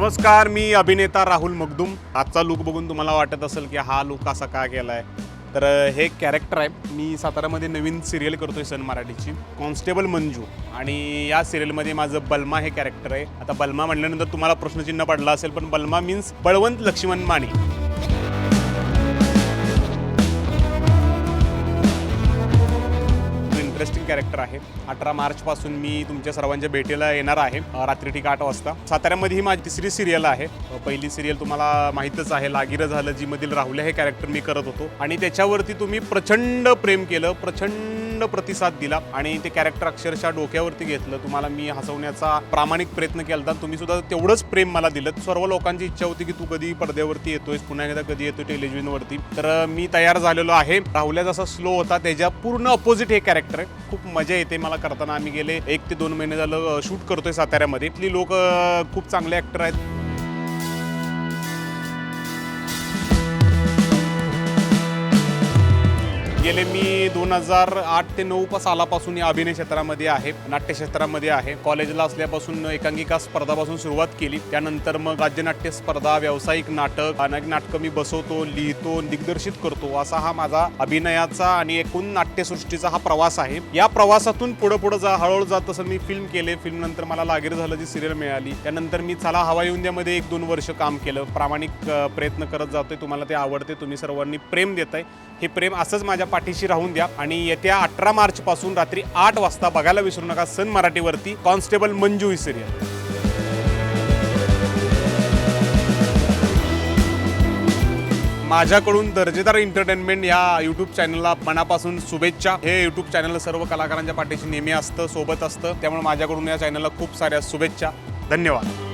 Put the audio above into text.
नमस्कार मी अभिनेता राहुल मगदुम. आजचा लुक बघून तुम्हाला वाटत असेल की हा लुक असा का केला आहे तर हे कॅरेक्टर आहे. मी सातारामध्ये नवीन सिरियल करतोय सन मराठीची. कॉन्स्टेबल मंजू. आणि या सिरियलमध्ये माझं बल्मा हे कॅरेक्टर आहे. आता बल्मा म्हटल्यानंतर तुम्हाला प्रश्नचिन्ह पडला असेल पण Balma means Balwant Laxman Mane. Interesting character आहे. अठरा मार्चपासून मी तुमच्या सर्वांच्या भेटीला येणार आहे. रात्री ठीक आठ वाजता. साताऱ्यामध्ये ही माझी तिसरी सिरियल आहे. पहिली सिरियल तुम्हाला माहीतच आहे. लागिरं झालं जी मधील राहुल्या हे कॅरेक्टर मी करत होतो. आणि त्याच्यावरती तुम्ही प्रचंड प्रेम केलं प्रचंड प्रतिसाद दिला आणि ते कॅरेक्टर अक्षरशः डोक्यावरती घेतलं. तुम्हाला मी हसवण्याचा प्रामाणिक प्रयत्न केला होता तुम्ही सुद्धा तेवढंच प्रेम मला दिलं. सर्व लोकांची इच्छा होती की तू कधी पडद्यावरती येतोय पुन्हा एकदा कधी येतोय टेलिव्हिजनवरती. तर मी तयार झालेलो आहे. राहुल्या जसा स्लो होता त्याच्या पूर्ण अपोजिट हे कॅरेक्टर आहे. खूप मजा येते मला करताना. आम्ही गेले एक ते दोन महिने झालं शूट करतोय साताऱ्यामध्ये. इथली लोक खूप चांगले ॲक्टर आहेत. गेले मी दोन हजार आठ ते नऊ सालापासून या अभिनय क्षेत्रामध्ये आहे नाट्य क्षेत्रामध्ये आहे. कॉलेजला असल्यापासून एकांकिका स्पर्धापासून सुरुवात केली. त्यानंतर मग राज्यनाट्य स्पर्धा व्यावसायिक नाटक अनेक नाटकं मी बसवतो लिहितो दिग्दर्शित करतो. असा हा माझा अभिनयाचा आणि एकूण नाट्यसृष्टीचा हा प्रवास आहे. या प्रवासातून पुढं पुढं जा हळूहळू जात तसं मी फिल्म केले. फिल्म नंतर मला लागीर झालं जी सिरियल मिळाली. त्यानंतर मी चला हवा इंडियामध्ये एक दोन वर्ष काम केलं. प्रामाणिक प्रयत्न करत जातोय. तुम्हाला ते आवडते. तुम्ही सर्वांनी प्रेम देत आहे हे प्रेम असंच माझ्या पाठीशी राहून द्या. आणि येत्या अठरा मार्च पासून रात्री आठ वाजता बघायला विसरू नका सन मराठीवरती कॉन्स्टेबल मंजू ही सिरियल माझ्याकडून दर्जेदार एंटरटेनमेंट या युट्यूब चॅनलला मनापासून शुभेच्छा. हे यूट्यूब चॅनल सर्व कलाकारांच्या पाठीशी नेहमी असतं सोबत असतं. त्यामुळे माझ्याकडून या चॅनलला खूप साऱ्या शुभेच्छा. धन्यवाद.